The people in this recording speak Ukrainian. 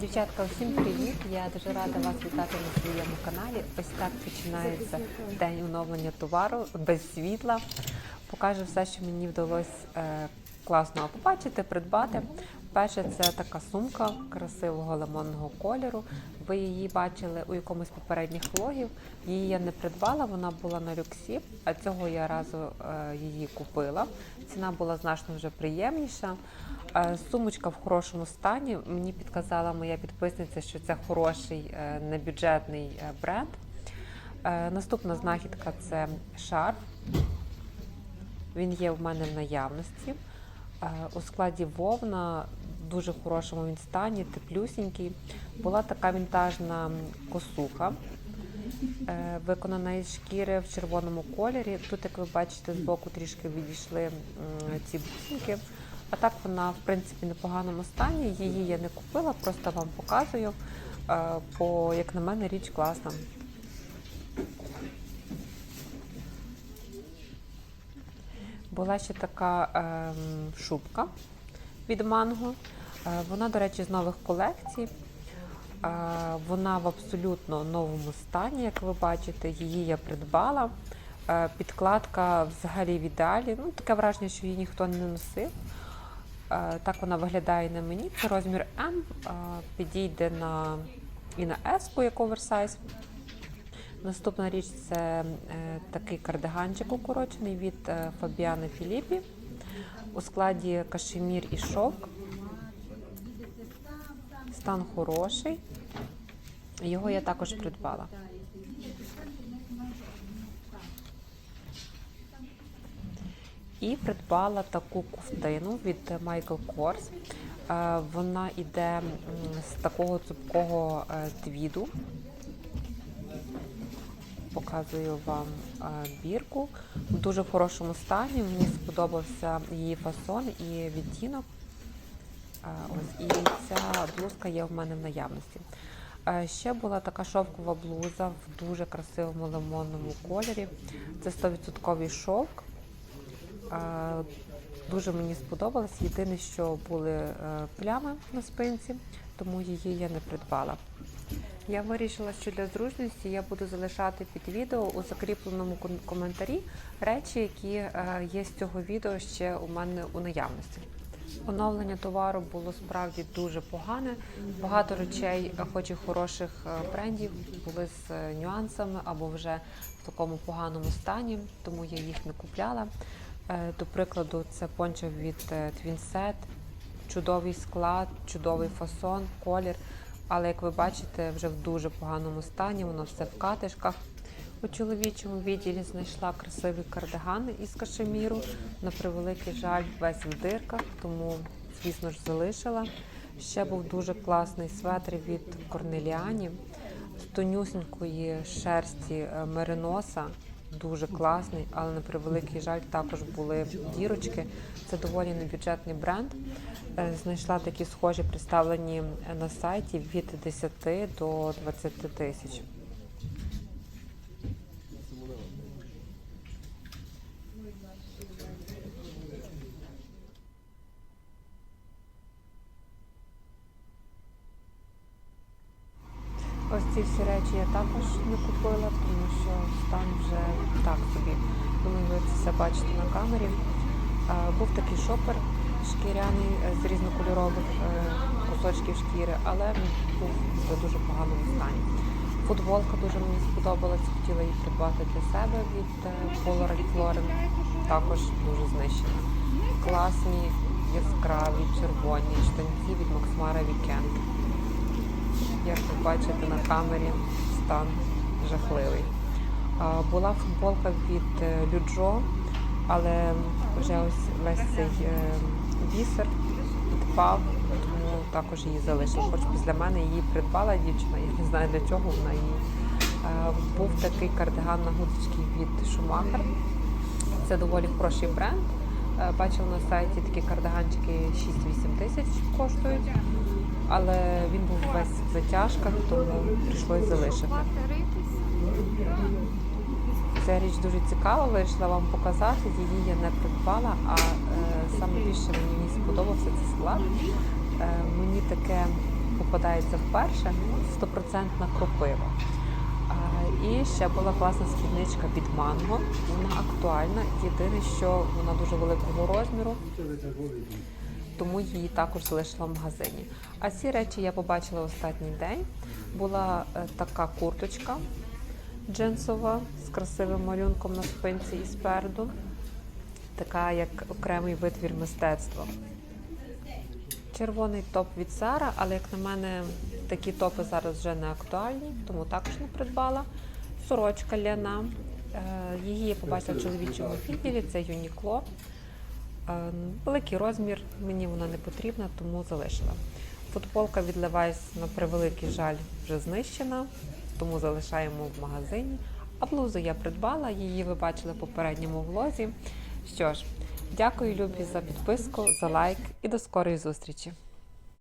Дівчатка, всім привіт! Я дуже рада вас вітати на своєму каналі. Ось так починається день оновлення товару без світла. Покажу все, що мені вдалося е, класного побачити, придбати. Перше, це така сумка красивого лимонного кольору. Ви її бачили у якомусь попередніх влогів. Її я не придбала, вона була на люксі, а цього я разу е, її купила. Ціна була значно вже приємніша. Е, Сумочка в хорошому стані. Мені підказала моя підписниця, що це хороший е, небюджетний бренд. Наступна знахідка це шарф. Він є в мене в наявності. У складі вовна, дуже хорошому він стані, теплюсінький. Була така вінтажна косуха, е, виконана із шкіри в червоному кольорі. Тут, як ви бачите, збоку трішки відійшли ці бусинки. А так вона, в принципі, непоганому стані. Її я не купила, просто вам показую. Е, Бо, як на мене, річ класна. Була ще така ем, шубка від манго. Е, вона, до речі, з нових колекцій. Е, вона в абсолютно новому стані, як ви бачите, її я придбала. Е, підкладка взагалі в ідеалі. Ну, таке враження, що її ніхто не носив. Так вона виглядає на мені. Це розмір М. Підійде на і на S, як оверсайз. Наступна річ це такий кардиганчик укорочений від Фабіани Філіппі у складі кашемір і шовк. Стан хороший. Його я також придбала. І придбала таку ковтину від Michael Kors. Е, Вона йде з такого цупкого е, твіду. Показую вам е, бірку. В дуже хорошому стані. Мені сподобався її фасон і відтінок. Е, Ось, і ця блузка є в мене в наявності. Е, Ще була така шовкова блуза в дуже красивому лимонному кольорі. Це 100% шовк. Дуже мені сподобалось. Єдине, що були плями на спинці, тому її я не придбала. Я вирішила, що для зручності я буду залишати під відео у закріпленому коментарі речі, які е, є з цього відео ще у мене у наявності. Оновлення товару було справді дуже погане. Багато речей, хоч і хороших е, брендів, були з е, нюансами або вже в такому поганому стані, тому я їх не купляла. До прикладу, це пончо від Twinset, чудовий склад, чудовий фасон, колір. Але як ви бачите, вже в дуже поганому стані, воно все в катишках. У чоловічому відділі знайшла красивий кардиган із кашеміру. На превеликий жаль, весь в дирках, тому, звісно ж, залишила. Ще був дуже класний светр від Корнеліані з тонюсінької шерсті е, мериноса. Дуже класний, але на превеликий жаль також були дірочки. Це доволі небюджетний бренд. Е, Знайшла такі схожі представлені на сайті від 10 до 20 тисяч. Ось ці всі речі я також не купила, тому що стан вже так собі. Думаю, ви це все бачите на камері. А, Був такий шопер шкіряний е, з різнокольорових е, кусочків шкіри, але був в дуже поганому стані. Футболка дуже мені сподобалась, хотіла її придбати для себе від е, Polar Lauren, також дуже знищена. Класні, яскраві, червоні штанці від Mara Weekend. Як ви бачите на камері, стан жахливий. Була футболка від е, Люджо, але вже ось весь цей е, бісер відпав, тому також її залишила. Хоч після мене її придбала дівчина, я не знаю для чого вона її. Був такий кардиган на гудочці від Шумахер. Це доволі хороший бренд. Е, Бачила на сайті такі кардиганчики 6-8 тисяч коштують, але він був весь в затяжках, тому прийшлось залишити. Ця річ дуже цікава, вирішила вам показати. Її я не придбала, а е, саме більше мені сподобався цей склад. Е, мені таке попадається вперше, стопроцентна кропива. І ще була класна спідничка від манго. Вона актуальна. Єдине, що вона дуже великого розміру, тому її також залишила в магазині. А ці речі я побачила останній день. Була е, така курточка джинсова з красивим малюнком на спинці і спереду. Така як окремий витвір мистецтва. Червоний топ від Zara, але як на мене, такі топи зараз вже не актуальні, тому також не придбала. Сорочка ляна. Е, Її я побачила в чоловічому відділі, це Юнікло. Е, Великий розмір, мені вона не потрібна, тому залишила. Футболка від Levi's, на превеликий жаль, вже знищена, тому залишаємо в магазині. А блузу я придбала, її ви бачили в попередньому влозі. Що ж, дякую, Любі, за підписку, за лайк і до скорої зустрічі!